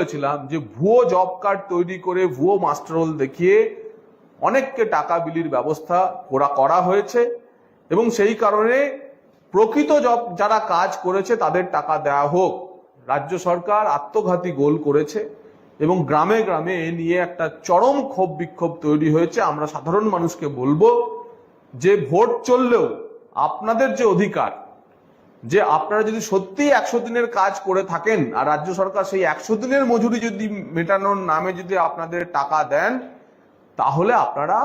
বলেছিলাম যে ভুয়ো জব কার্ড তৈরি করে ভুয়ো মাস্টার দেখিয়ে অনেককে টাকা বিলির ব্যবস্থা করা করা হয়েছে এবং সেই কারণে প্রকৃত জব যারা কাজ করেছে তাদের টাকা দেওয়া হোক। রাজ্য সরকার আত্মঘাতী গোল করেছে এবং গ্রামে গ্রামে এ নিয়ে একটা চরম ক্ষোভ বিক্ষোভ তৈরি হয়েছে। আমরা সাধারণ মানুষকে বলব যে ভোট চললেও আপনাদের যে অধিকার যে আপনারা যদি সত্যি একশো দিনের কাজ করে থাকেন, আর রাজ্য সরকার সেই একশো দিনের মজুরি যদি মেটানোর নামে যদি আপনাদের টাকা দেন, তাহলে আপনারা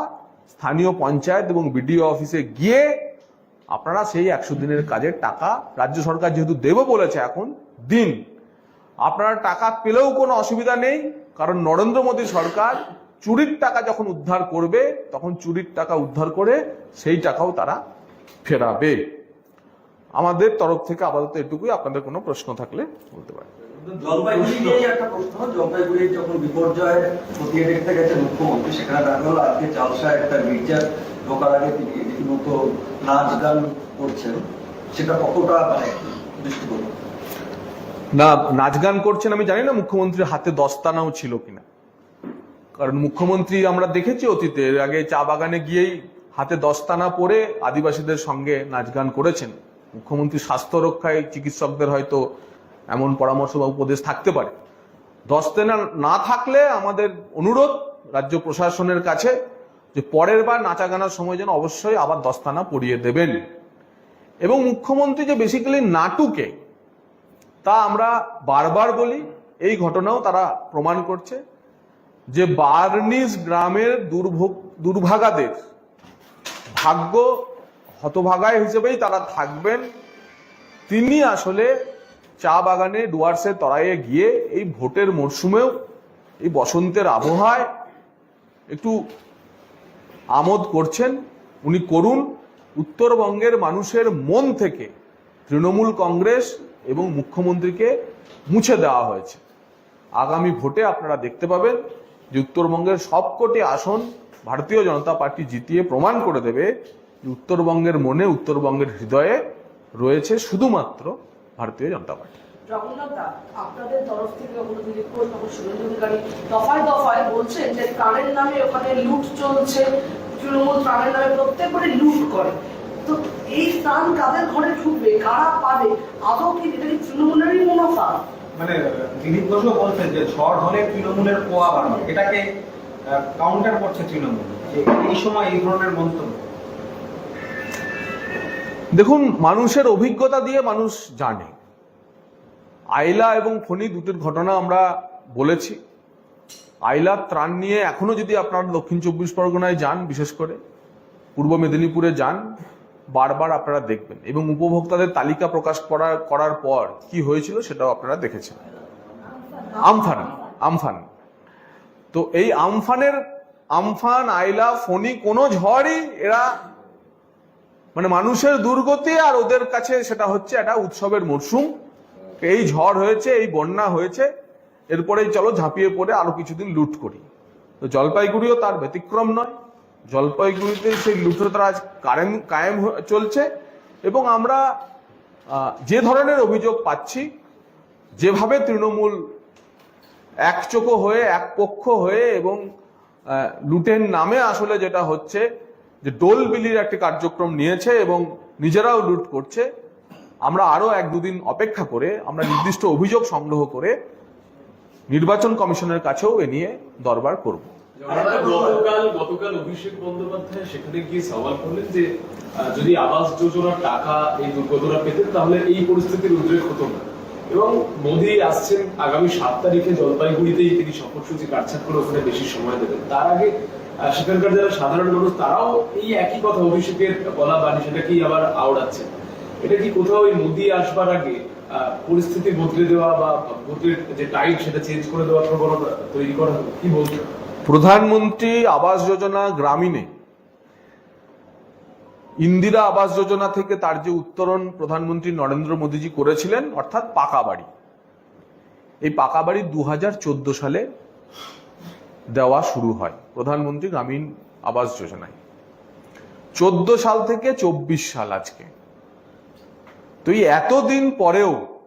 স্থানীয় পঞ্চায়েত এবং বিডিও অফিসে গিয়ে আপনারা সেই একশো দিনের কাজের টাকা রাজ্য সরকার যেহেতু দেব বলেছে এখন, দিন। আপনারা টাকা পেলেও কোনো অসুবিধা নেই, কারণ নরেন্দ্র মোদী সরকার চুরির টাকা যখন উদ্ধার করবে, তখন চুরির টাকা উদ্ধার করে সেই টাকাও তারা ফেরাবে। আমাদের তরফ থেকে আপাতত এটুকুই। আপনাদের কোনো প্রশ্ন থাকলে বলতে পারেন। জলপাইগুড়ি নিয়ে একটা প্রশ্ন। জলপাইগুড়ি যখন বিপর্যয় খতিয়ে দেখতে গেছে মুখ্যমন্ত্রী সেখানে দেখা গেল আজকে চালসা একটা গির্জার ঢোকার আগে তিনি রীতিমতো নাচ গান করছেন। সেটা কতটা মানে দৃষ্টিকোণ না নাচ গান করছেন আমি জানি না মুখ্যমন্ত্রীর হাতে দস্তানাও ছিল কিনা। কারণ মুখ্যমন্ত্রী আমরা দেখেছি অতীতে আগে চা বাগানে গিয়েই হাতে দস্তানা পরে আদিবাসীদের সঙ্গে নাচ গান করেছেন। মুখ্যমন্ত্রী স্বাস্থ্য রক্ষায় চিকিৎসকদের হয়তো এমন পরামর্শ বা উপদেশ থাকতে পারে। দস্তানা না থাকলে আমাদের অনুরোধ রাজ্য প্রশাসনের কাছে যে পরের বার নাচা গানার সময় যেন অবশ্যই আবার দস্তানা পরিয়ে দেবেন। এবং মুখ্যমন্ত্রী যে বেসিক্যালি নাটুকে, তা আমরা বারবার বলি, এই ঘটনাও তারা প্রমাণ করছে যে বার্নিস গ্রামের দুর্ভোগ, দুর্ভাগাদের ভাগ্য হতভাগায় হিসেবেই তারা থাকবেন। তিনি আসলে চা বাগানে ডুয়ার্সের তরাইয়ে গিয়ে এই ভোটের মরশুমেও, এই বসন্তের আবহাওয়ায় একটু আমোদ করছেন। উনি করুন উত্তরবঙ্গের মানুষের মন থেকে তৃণমূল কংগ্রেস এবং মুখ্যমন্ত্রীকে মুছে দেওয়া হয়েছে। আগামী ভোটে আপনারা দেখতে পাবেন যে উত্তরবঙ্গের সবকটি আসন ভারতীয় জনতা পার্টি জিতিয়ে প্রমাণ করে দেবে উত্তরবঙ্গের মনে উত্তরবঙ্গের হৃদয়ে রয়েছে শুধুমাত্র ভারতীয় জনতা পার্টি। আপনাদের তরফ থেকে দফায় দফায় বলছেন যে নামে ওখানে লুট চলছে তৃণমূল ত্রাণের নামে প্রত্যেকবারে লুট করে। তো এই কাদের ঘরে ঢুকবে? কারা পাবে? আদৌ কি এটা কি তৃণমূলেরই মুনাফা? মানে দিলীপ ঘোষও বলছেন যে ঝড় হলে তৃণমূলের পোয়া বাড়বে। এটাকে কাউন্টার করছে তৃণমূল এই সময় এই ধরনের মন্তব্য। দেখুন, মানুষের অভিজ্ঞতা দিয়ে মানুষ জানে। আইলা এবং ফণি দুটির ঘটনা আমরা বলেছি। আইলা ত্রাণ নিয়ে এখনও যদি আপনারা দক্ষিণ চব্বিশ পরগনায় যান, বিশেষ করে পূর্ব মেদিনীপুরে যান, বারবার আপনারা দেখবেন। এবং উপভোক্তাদের তালিকা প্রকাশ করার করার পর কি হয়েছিল সেটাও আপনারা দেখেছেন। Amphan Amphan. তো এই আমফানের, আমফান, আইলা, ফণি কোনো ঝড়ই এরা মানে মানুষের দুর্গতি আর ওদের কাছে সেটা হচ্ছে একটা উৎসবের মরশুম এই ঝড় হয়েছে, এই বন্যা হয়েছে, এরপরেই চলো ঝাঁপিয়ে পড়ে আরও কিছুদিন লুট করি। তো জলপাইগুড়িও তার ব্যতিক্রম নয়। জলপাইগুড়িতে সেই লুটের আজ কায়েম কায়েম চলছে এবং আমরা যে ধরনের অভিযোগ পাচ্ছি, যেভাবে তৃণমূল একচোখো হয়ে এক পক্ষ হয়ে এবং লুটের নামে আসলে যেটা হচ্ছে যে ডোল বিলির একটি কার্যক্রম নিয়েছে এবং নিজেরাও লুট করছে, আমরা আরও এক দুদিন অপেক্ষা করে, আমরা নির্দিষ্ট অভিযোগ সংগ্রহ করে নির্বাচন কমিশনের কাছেও এ নিয়ে দরবার করব। গতকাল গতকাল অভিষেক গিয়ে সওয়াল করলেন যে যদি আবাস যোজনার টাকা এই পেতেন, তাহলে এই এবং মোদী আসছেন আগামী সাত তারিখে জলপাইগুড়িতেই, তিনি কাটছাট করে ওখানে বেশি সময় দেবেন। তার আগে সেখানকার যারা সাধারণ মানুষ, তারাও এই একই কথা অভিষেকের বলা বাণী সেটাকেই আবার আওড়াচ্ছেন এটা কি কোথাও এই মোদী আসবার আগে পরিস্থিতি বদলে দেওয়া বা ভোটের যে টাইট সেটা চেঞ্জ করে দেওয়ার প্রবণতা তৈরি করা? কি বলছেন? প্রধানমন্ত্রী আবাস যোজনা গ্রামীণে ইন্দিরা আবাস যোজনা থেকে তার যে উত্তরণ প্রধানমন্ত্রী নরেন্দ্র মোদীজি করেছিলেন, অর্থাৎ পাকা বাড়ি। এই পাকা বাড়ি দু হাজার চোদ্দ সালে দেওয়া শুরু হয়। প্রধানমন্ত্রী গ্রামীণ আবাস যোজনায়। চোদ্দ সাল থেকে চব্বিশ সাল আজকে। তো এতদিন পরেও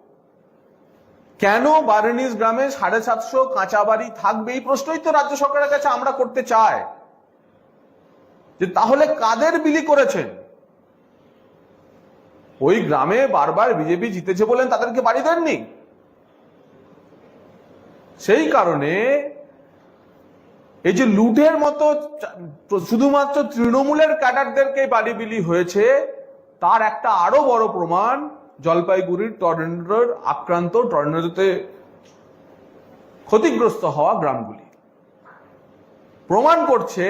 কেন বার্নিস গ্রামে সাড়ে সাতশো কাঁচা বাড়ি থাকবে? এই প্রশ্নই তো রাজ্য সরকারের কাছে আমরা করতে চাই। যে তাহলে কাদের বিলি করেছেন? ওই গ্রামে বারবার বিজেপি জিতেছে বলেন তাদেরকে বাড়ি দেননি। সেই কারণে এই যে লুটের মতো শুধুমাত্র তৃণমূলের ক্যাডারদেরকে বাড়ি বিলি হয়েছে, তার একটা আরও বড় প্রমাণ, জলপাইগুড়ির টর্নেডোর আক্রান্ত, টর্নেডোতে ক্ষতিগ্রস্ত হওয়া গ্রামগুলি। প্রমাণ করছে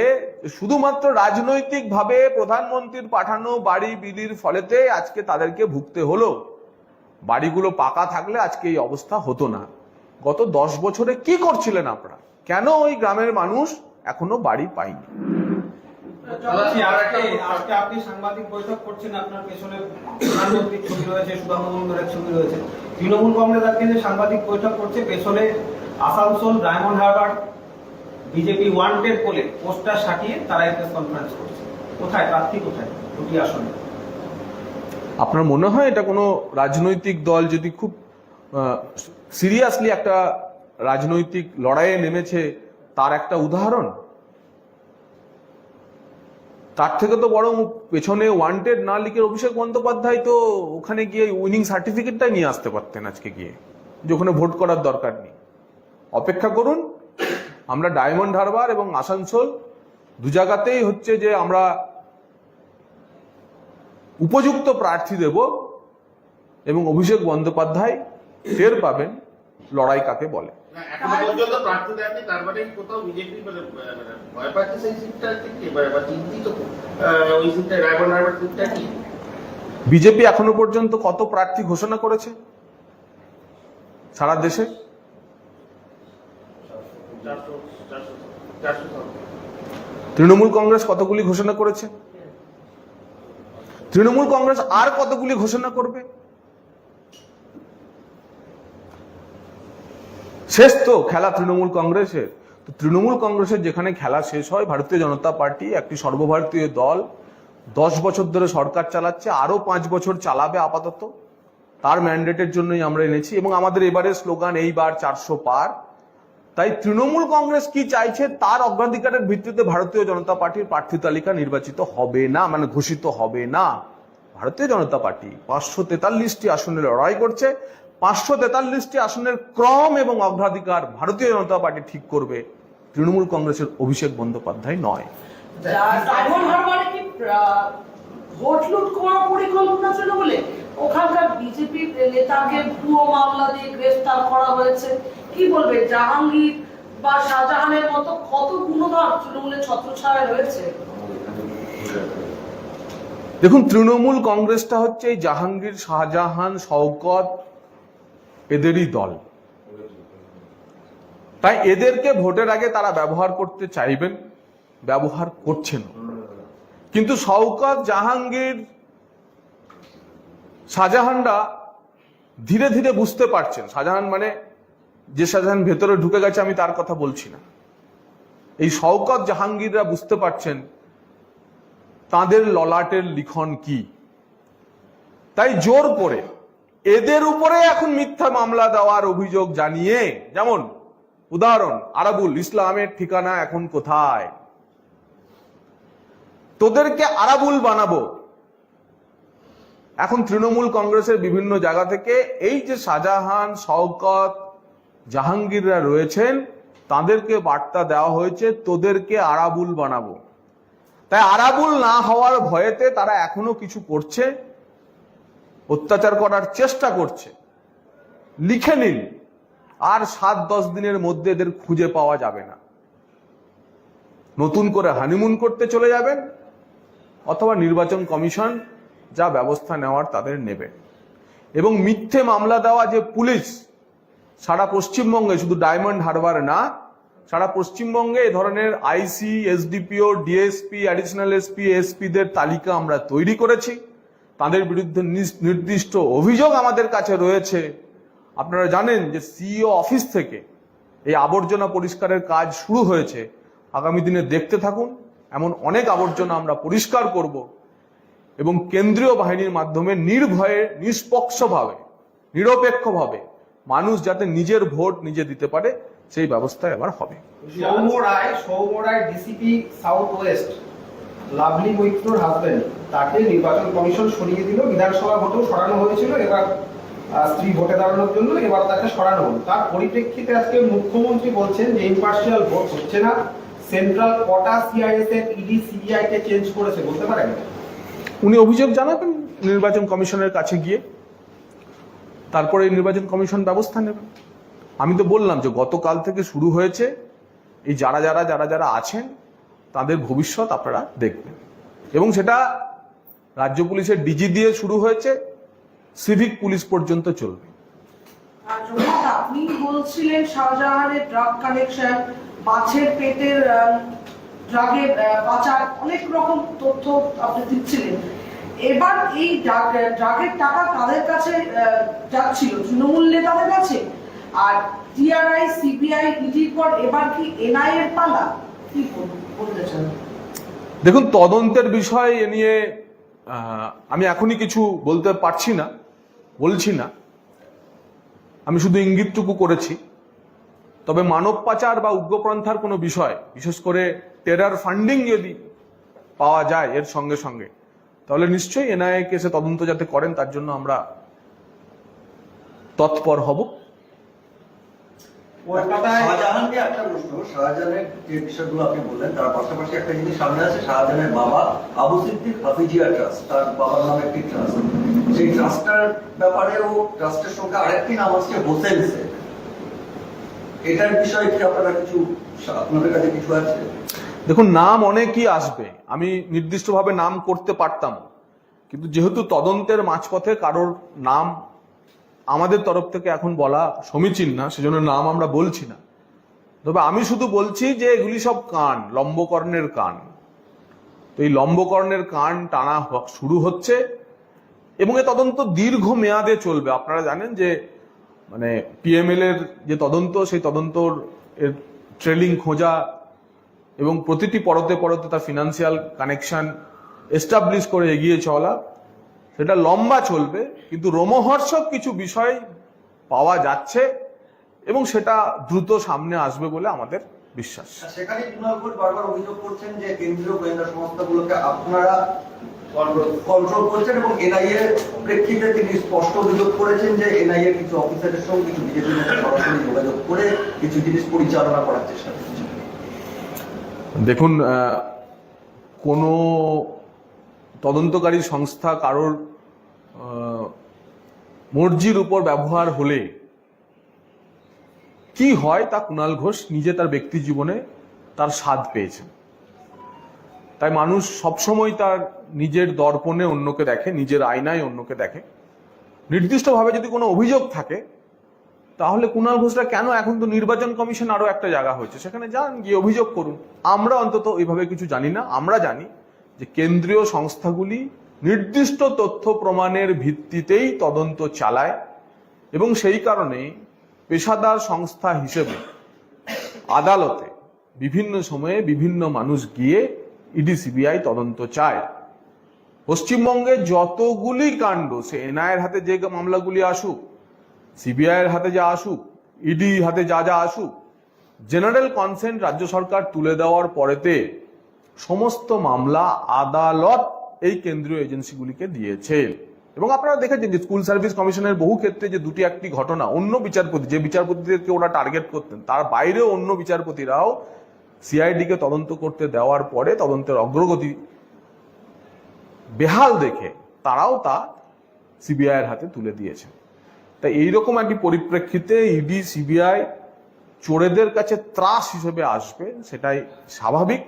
শুধুমাত্র রাজনৈতিকভাবে প্রধানমন্ত্রীর পাঠানো বাড়ি বিলির ফলেতে আজকে তাদেরকে ভুগতে হলো। বাড়িগুলো পাকা থাকলে আজকে এই অবস্থা হতো না। গত দশ বছরে কি করছিলেন আপনারা? কেন ওই গ্রামের মানুষ এখনও বাড়ি পায়নি? আপনি সাংবাদিক বৈঠক করছেন আপনার পেছনে প্রধানমন্ত্রীর ছবি রয়েছে সুধামু মন্দিরের ছবি রয়েছে। তৃণমূল কংগ্রেস আজকে যে সাংবাদিক বৈঠক করছে পেছনে আসানসোল ডায়মন্ড হারবার বিজেপি ওয়ান্টেড বলে পোস্টার সাটিয়ে তারা এই প্রেস কনফারেন্স করছে। কোথায়? প্রার্থী কোথায়? দুটি আসনে। আপনার মনে হয় এটা কোনো রাজনৈতিক দল যদি খুব সিরিয়াসলি একটা রাজনৈতিক লড়াইয়ে নেমেছে, তার একটা উদাহরণ? তার থেকে তো বরং পেছনে ওয়ান্টেড না লিখে অভিষেক বন্দ্যোপাধ্যায় তো ওখানে গিয়ে উইনিং সার্টিফিকেটটাই নিয়ে আসতে পারতেন আজকে গিয়ে, যে ওখানে ভোট করার দরকার নেই। অপেক্ষা করুন, আমরা ডায়মন্ড হারবার এবং আসানসোল দু জায়গাতেই হচ্ছে যে আমরা উপযুক্ত প্রার্থী দেব এবং অভিষেক বন্দ্যোপাধ্যায় টের পাবেন লড়াই কাকে বলে। মানে বিজেপি মানে মানে বিজেপি এখনও পর্যন্ত কত প্রার্থী ঘোষণা করেছে? সারা দেশে। তৃণমূল কংগ্রেস কতগুলি ঘোষণা করেছে? তৃণমূল কংগ্রেস আর কতগুলি ঘোষণা করবে? শেষ তো খেলা তৃণমূল কংগ্রেসের। তো তৃণমূল কংগ্রেসের যেখানে খেলা শেষ হয়, ভারতীয় জনতা পার্টি, একটি সর্বভারতীয় দল, দশ বছর ধরে সরকার চালাচ্ছে আরও পাঁচ বছর চালাবে আপাতত। তার ম্যান্ডেটের জন্যই আমরা এনেছি এবং আমাদের এবারের স্লোগান এইবার চারশো পার। তাই তৃণমূল কংগ্রেস কি চাইছে তার অগ্রাধিকারের ভিত্তিতে ভারতীয় জনতা পার্টির প্রার্থী তালিকা নির্বাচিত হবে না মানে ঘোষিত হবে না। ভারতীয় জনতা পার্টি পাঁচশো তেতাল্লিশটি আসনে লড়াই করছে পাঁচশো তেতাল্লিশটি আসনের ক্রম এবং অগ্রাধিকার ভারতীয় জনতা পার্টি ঠিক করবে। তৃণমূল কংগ্রেসের অভিষেক বন্দ্যোপাধ্যায় নয়। ডায়মন্ড হারবারে কি আহ, ভোট লুট করার পরিকল্পনা ছিল বলে? ওখানকার বিজেপি নেতাকে পুরো মামলা দিয়ে গ্রেফতার করা হয়েছে। কি বলবে জাহাঙ্গীর বা শাহজাহানের মতো কত গুণধর তৃণমূলের ছত্রছায়া রয়েছে? দেখুন তৃণমূল কংগ্রেসটা হচ্ছে এই জাহাঙ্গীর শাহজাহান শওকত এদেরই দল। তাই এদেরকে ভোটের আগে তারা ব্যবহার করতে চাইবেন, ব্যবহার করছেন। কিন্তু শওকত জাহাঙ্গীর, শাহজাহানরা ধীরে ধীরে বুঝতে পারছেন। শাহজাহান মানে যে শাহজাহান ভেতরে ঢুকে গেছে আমি তার কথা বলছি না। এই শওকত জাহাঙ্গীররা বুঝতে পারছেন তাদের ললাটের লিখন কি। তাই জোর করে এদের উপরে এখন মিথ্যা মামলা দেওয়ার অভিযোগ জানিয়ে, যেমন, উদাহরণ, আরাবুল ইসলামের ঠিকানা এখন কোথায়? তোদেরকে আরাবুল বানাবো। এখন তৃণমূল কংগ্রেসের বিভিন্ন জায়গা থেকে এই যে শাহজাহান, শওকত, জাহাঙ্গীররা রয়েছেন, তাদেরকে বার্তা দেওয়া হয়েছে, তোদেরকে আরাবুল বানাবো। তাই আরাবুল না হওয়ার ভয়েতে তারা এখনও কিছু করছে। অত্যাচার করার চেষ্টা করছে। লিখে নিন। আর সাত, দশ দিনের মধ্যে এদের খুঁজে পাওয়া যাবে না। নতুন করে হানিমুন করতে চলে যাবেন অথবা নির্বাচন কমিশন যা ব্যবস্থা নেওয়ার তাদের নেবে এবং মিথ্যে মামলা দেওয়া যে পুলিশ, সারা পশ্চিমবঙ্গে শুধু ডায়মন্ড হারবার না, সারা পশ্চিমবঙ্গে এ ধরনের IC, SDPO, DSP, additional SP, এসপিদের তালিকা আমরা তৈরি করেছি। তাদের বিরুদ্ধে নির্দিষ্ট অভিযোগ আমাদের কাছে রয়েছে। আপনারা জানেন যে সিইও অফিস থেকে এই আবর্জনা পরিষ্কারের কাজ শুরু হয়েছে। আগামী দিনে দেখতে থাকুন, এমন অনেক আবর্জনা আমরা পরিষ্কার করব এবং কেন্দ্রীয় বাহিনীর মাধ্যমে নির্ভয়ে, নিষ্পক্ষভাবে, নিরপেক্ষভাবে মানুষ যাতে নিজের ভোট নিজে দিতে পারে, সেই ব্যবস্থা এবার হবে। Soumya Roy Soumya Roy DCP south west Lovely মৈত্রর husband তাকে নির্বাচন কমিশন সরিয়ে দিল। বিধানসভা ভোটেও সরানো হয়েছিল, এবার স্ত্রী ভোটে দাঁড়ানোর জন্য এবার তাকে সরানো হলো। তার পরিপ্রেক্ষিতে আজকে মুখ্যমন্ত্রী বলছেন যে ইম্পার্শিয়াল ভোট হচ্ছে না। সেন্ট্রাল কটা সিআইএস এর ইডি সিবিআই কে চেঞ্জ করেছে, বলতে পারেন? উনি অভিযোগ জানাবেন নির্বাচন কমিশনের কাছে গিয়ে। তারপরে নির্বাচন কমিশন ব্যবস্থা নেবে। আমি তো বললাম যে গতকাল থেকে শুরু হয়েছে। এই যারা যারা যারা যারা আছেন তাদের ভবিষ্যৎ আপনারা দেখবেন। এবং সেটা রাজ্য পুলিশের ডিজি দিয়ে শুরু হয়েছে, সিভিক পুলিশ পর্যন্ত চলবে। আপনি বলছিলেন শাহজাহানের পেটের পাচার, অনেক রকম তথ্য দিচ্ছিলেন। এবার এই টাকা কাছে কাছে? আর টিআরআই সিবিআই পর এবার কি এনআই এর পালা? কি চান দেখুন, তদন্তের বিষয় এ নিয়ে আমি এখনই কিছু বলতে পারছি না, বলছি না। আমি শুধু ইঙ্গিতটুকু করেছি। তবে মানব পাচার বা উগ্রপন্থার কোনো বিষয়, বিশেষ করে টেরার ফান্ডিং যদি পাওয়া যায় এর সঙ্গে সঙ্গে, তাহলে নিশ্চয়ই এনআইএ কেসে তদন্ত যাতে করেন, তার জন্য আমরা তৎপর হব। কলকাতায় শাহজাহান একটা প্রশ্ন শাহজাহানের যে বিষয়গুলো আপনি বললেন তার পাশাপাশি একটা জিনিস সামনে আছে শাহজাহানের বাবা আবু সিদ্দিক হাফিজিয়া ট্রাস্ট তার বাবার নামে একটি ট্রাস্ট। সেই ট্রাস্টটার ব্যাপারেও ট্রাস্টের সঙ্গে আরেকটি নাম আসছে হোসেন শেখ এটার বিষয়ে কি আপনারা কিছু আপনাদের কাছে কিছু আছে? দেখুন নাম অনেকই আসবে। আমি নির্দিষ্টভাবে নাম করতে পারতাম। কিন্তু যেহেতু তদন্তের মাঝপথে কারোর নাম আমাদের তরফ থেকে এখন বলা সমীচীন না, সেজন্য নাম আমরা বলছি না। তবে আমি শুধু বলছি যে এগুলি সব কান, লম্বকর্ণের কান। তো এই লম্বকর্ণের কান টানা শুরু হচ্ছে এবং এ তদন্ত দীর্ঘ মেয়াদে চলবে। আপনারা জানেন যে মানে পিএমএল এর যে তদন্ত, সেই তদন্তর এর ট্রেলিং খোঁজা এবং প্রতিটি পরতে পরতে তার ফিনান্সিয়াল কানেকশন এস্টাবলিশ করে এগিয়ে চলা। সেটা লম্বা চলবে কিন্তু রোমহর্ষক কিছু বিষয় পাওয়া যাচ্ছে এবং সেটা দ্রুত সামনে আসবে বলে আমাদের বিশ্বাস। সেখানে বারবার অভিযোগ করছেন যে কেন্দ্রীয় গোয়েন্দা সংস্থাগুলোকে আপনারা কন্ট্রোল করছেন এবং এনআইএ প্রেক্ষিতে তিনি স্পষ্ট অভিযোগ করেছেন যে এনআইএ কিছু অফিসারের সঙ্গে কিছু মধ্যে সরাসরি যোগাযোগ করে কিছু জিনিস পরিচালনা করার চেষ্টা করছেন। দেখুন কোনো তদন্তকারী সংস্থা কারোর মর্জির উপর ব্যবহার হলে কি হয় তা কুণাল ঘোষ নিজে তার ব্যক্তি জীবনে তার স্বাদ পেয়েছেন। তাই মানুষ সবসময় তার নিজের দর্পণে অন্যকে দেখে, নিজের আয়নায় অন্যকে দেখে। নির্দিষ্টভাবে যদি কোনো অভিযোগ থাকে, তাহলে কুণাল ঘোষরা কেন এখন তো নির্বাচন কমিশন আরও একটা জায়গা হয়েছে? সেখানে যান, গিয়ে অভিযোগ করুন। আমরা অন্তত এইভাবে কিছু জানি না, আমরা জানি যে কেন্দ্রীয় সংস্থাগুলি নির্দিষ্ট তথ্য প্রমাণের ভিত্তিতেই তদন্ত চালায় এবং সেই কারণে পেশাদার সংস্থা হিসেবে আদালতে বিভিন্ন সময়ে বিভিন্ন মানুষ গিয়ে ইডি সিবিআই তদন্ত চায়। পশ্চিমবঙ্গে যতগুলি কাণ্ড, সে এনআইয়ের হাতে যে মামলাগুলি আসুক সিবিআই এর হাতে যা আসুক ইডি হাতে যা যা আসুক জেনারেল কনসেন্ট রাজ্য সরকার তুলে দেওয়ার পরেতে সমস্ত মামলা আদালত এই কেন্দ্রীয় এজেন্সিগুলিকে দিয়েছে। এবং আপনারা দেখেছেন যে স্কুল সার্ভিস কমিশনের বহু ক্ষেত্রে যে দুটি একটি ঘটনা, অন্য বিচারপতি, যে বিচারপতিদেরকে ওরা টার্গেট করতেন, তার বাইরেও অন্য বিচারপতিরাও সিআইডি কে তদন্ত করতে দেওয়ার পরে তদন্তের অগ্রগতি বেহাল দেখে তারাও তা সিবিআই এর হাতে তুলে দিয়েছে তাই এইরকম একটি পরিপ্রেক্ষিতে ইডি, সিবিআই চোরেদের কাছে ত্রাস হিসেবে আসবে, সেটাই স্বাভাবিক।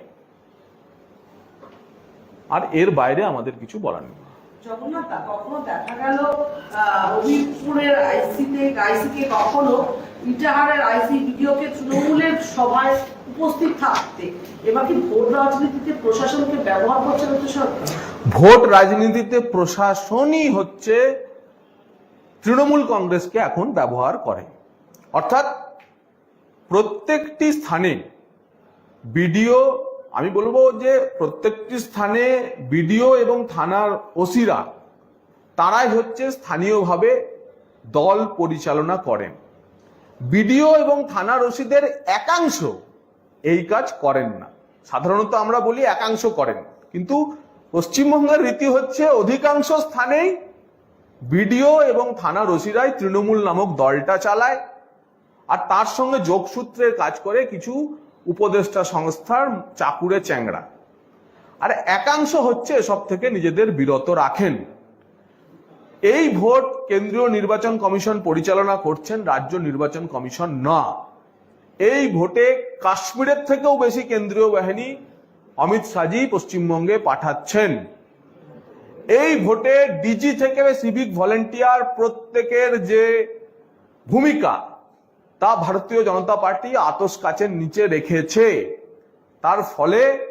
আর এর বাইরে আমাদের কিছু বলার নেই। জগন্নাথ দা, কখনো দেখা গেল হবিবপুরের আইসিতে আইসিকে কখনো ইটাহারের আইসি ভিডিওকে তৃণমূলের সভায় উপস্থিত থাকতে? এবার কি ভোট রাজনীতিতে প্রশাসনকে ব্যবহার করছে সরকার? ভোট রাজনীতিতে প্রশাসনই হচ্ছে তৃণমূল কংগ্রেসকে এখন ব্যবহার করে। অর্থাৎ প্রত্যেকটি স্থানে বিডিও আমি বলব যে প্রত্যেকটি স্থানে বিডিও এবং থানার ওসিরা, তারাই হচ্ছে স্থানীয়ভাবে দল পরিচালনা করেন। বিডিও এবং থানা রসিদের একাংশ এই কাজ করেন না। সাধারণত আমরা বলি একাংশ করেন। কিন্তু পশ্চিমবঙ্গের রীতি হচ্ছে অধিকাংশ স্থানেই বিডিও এবং থানা রসিরাই তৃণমূল নামক দলটা চালায়, আর তার সঙ্গে যোগসূত্রের কাজ করে কিছু উপদেষ্টা সংস্থার চাকুরে চ্যাংড়া আর একাংশ হচ্ছে সব থেকে নিজেদের বিরত রাখেন। এই ভোট কেন্দ্রীয় নির্বাচন কমিশন পরিচালনা করছেন, রাজ্য নির্বাচন কমিশন না। এই ভোটে কাশ্মীরের থেকেও বেশি কেন্দ্রীয় বাহিনী অমিত শাহজি পশ্চিমবঙ্গে পাঠাচ্ছেন। এই ভোটে ডিজি থেকে সিভিক ভলেন্টিয়ার প্রত্যেকের যে ভূমিকা তা ভারতীয় জনতা পার্টি আতস কাচের নিচে রেখেছে। তার ফলে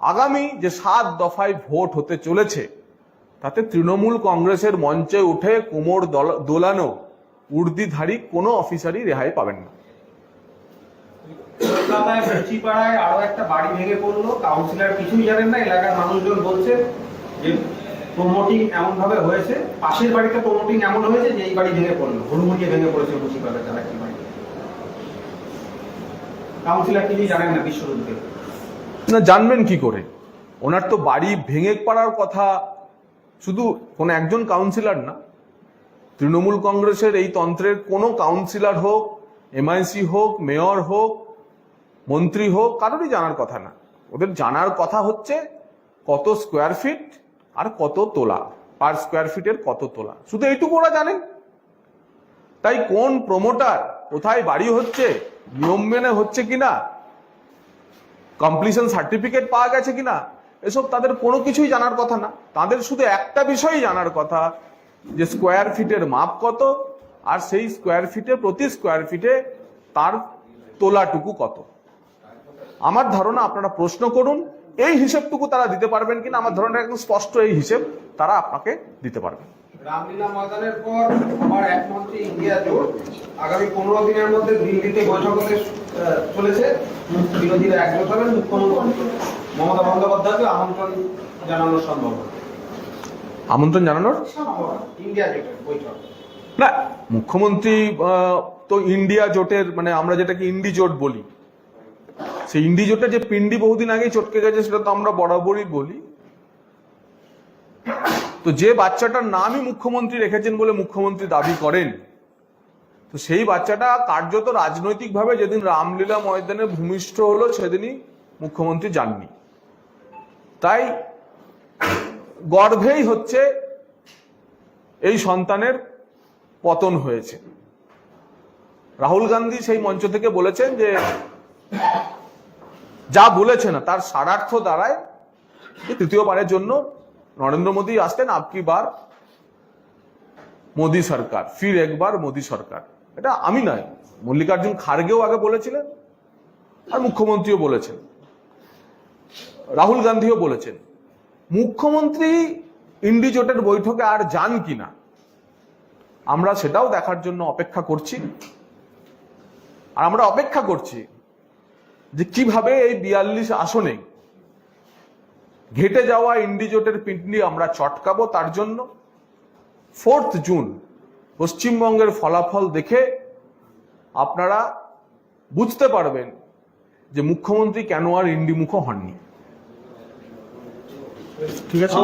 আগামী যে সাত দফায় ভোট হতে চলেছে, তাতে তৃণমূল কংগ্রেসের মঞ্চে উঠে কোমর দল- দোলানো উর্দিধারী কোনো অফিসারই রেহাই পাবেন না। কলকাতায় আরও একটা বাড়ি ভেঙে পড়ল। কাউন্সিলর কিছুই জানেন না, এলাকার মানুষজন বলছে যে প্রমোটিং এমন ভাবে হয়েছে, পাশের বাড়িতে প্রমোটিং এমন হয়েছে যে এই বাড়ি ভেঙে পড়ল হুড়মুড়িয়ে ভেঙে পড়েছে মুচিপাড়ায় তারা কি বাড়ি। কাউন্সিলর কিছুই জানেন না বিশ্বরূপকে। না, জানবেন কি করে? ওনার তো বাড়ি ভেঙে পড়ার কথা শুধু কোনো একজন কাউন্সিলর না। তৃণমূল কংগ্রেসের এই তন্ত্রের কোনো কাউন্সিলর হোক এমআইসি হোক মেয়র হোক, মন্ত্রী হোক, কারোরই জানার কথা না। ওদের জানার কথা হচ্ছে কত স্কোয়ার ফিট আর কত তোলা? পার স্কোয়ার ফিটের কত তোলা? শুধু এইটুকু ওরা জানেন তাই কোন প্রমোটার কোথায় বাড়ি হচ্ছে, নিয়ম মেনে হচ্ছে কিনা কমপ্লিশন সার্টিফিকেট পাওয়া গেছে কিনা, এসব তাদের কোনো কিছুই জানার কথা না। তাদের শুধু একটা বিষয়ই জানার কথা, যে স্কোয়ার ফিটের মাপ কত, আর সেই স্কোয়ার ফিটে প্রতি স্কোয়ার ফিটে তার তোলাটুকু কত। আমার ধারণা আপনারা প্রশ্ন করুন এই হিসেবটুকু তারা দিতে পারবেন কিনা আমার ধারণা একদম স্পষ্ট এই হিসেব তারা আপনাকে দিতে পারবেন রামলীলা ময়দানের পর আবার ইন্ডিয়া জোট আগামী পনেরো দিনের মধ্যে দিল্লিতে বৈঠক হতে চলেছে। বিরোধীরা একজোট হবেন মুখ্যমন্ত্রী মমতা বন্দ্যোপাধ্যায়কে আমন্ত্রণ জানানো সম্ভব আমন্ত্রণ জানানোর? ইন্ডিয়া জোটের বৈঠক। না মুখ্যমন্ত্রী তো ইন্ডিয়া জোটের মানে আমরা যেটাকে ইন্ডি জোট বলি সেই ইন্ডিজোটা যে পিন্ডি বহুদিন আগেই চটকে গেছে, সেটা তো আমরা বরাবরই বলি। তো যে বাচ্চাটার নামই মুখ্যমন্ত্রী রেখেছেন বলে মুখ্যমন্ত্রী দাবি করেন, তো সেই বাচ্চাটা কার্যত রাজনৈতিকভাবে যেদিন রামলীলা ময়দানে ভূমিষ্ঠ হলো, সেদিনই মুখ্যমন্ত্রী যাননি। তাই গর্ভেই হচ্ছে এই সন্তানের পতন হয়েছে। রাহুল গান্ধী সেই মঞ্চ থেকে বলেছেন যে যা বলেছে না তার সারার্থ দাঁড়ায় যে তৃতীয়বারের জন্য নরেন্দ্র মোদী আসতেন আপকি বার মোদী সরকার, ফির একবার মোদী সরকার। এটা আমি নয়, মল্লিকার্জুন খার্গেও আগে বলেছিলেন আর মুখ্যমন্ত্রীও বলেছেন। রাহুল গান্ধীও বলেছেন, মুখ্যমন্ত্রী ইন্ডিজোটের বৈঠকে আর যান কিনা, আমরা সেটাও দেখার জন্য অপেক্ষা করছি। আর আমরা অপেক্ষা করছি যে কীভাবে এই বিয়াল্লিশ আসনে ঘেটে যাওয়া ইন্ডিজোটের পিন্ডি আমরা চটকাবো তার জন্য? ফোর্থ জুন পশ্চিমবঙ্গের ফলাফল দেখে আপনারা বুঝতে পারবেন যে মুখ্যমন্ত্রী কেন আর ইন্ডিমুখ হননি। ঠিক আছে?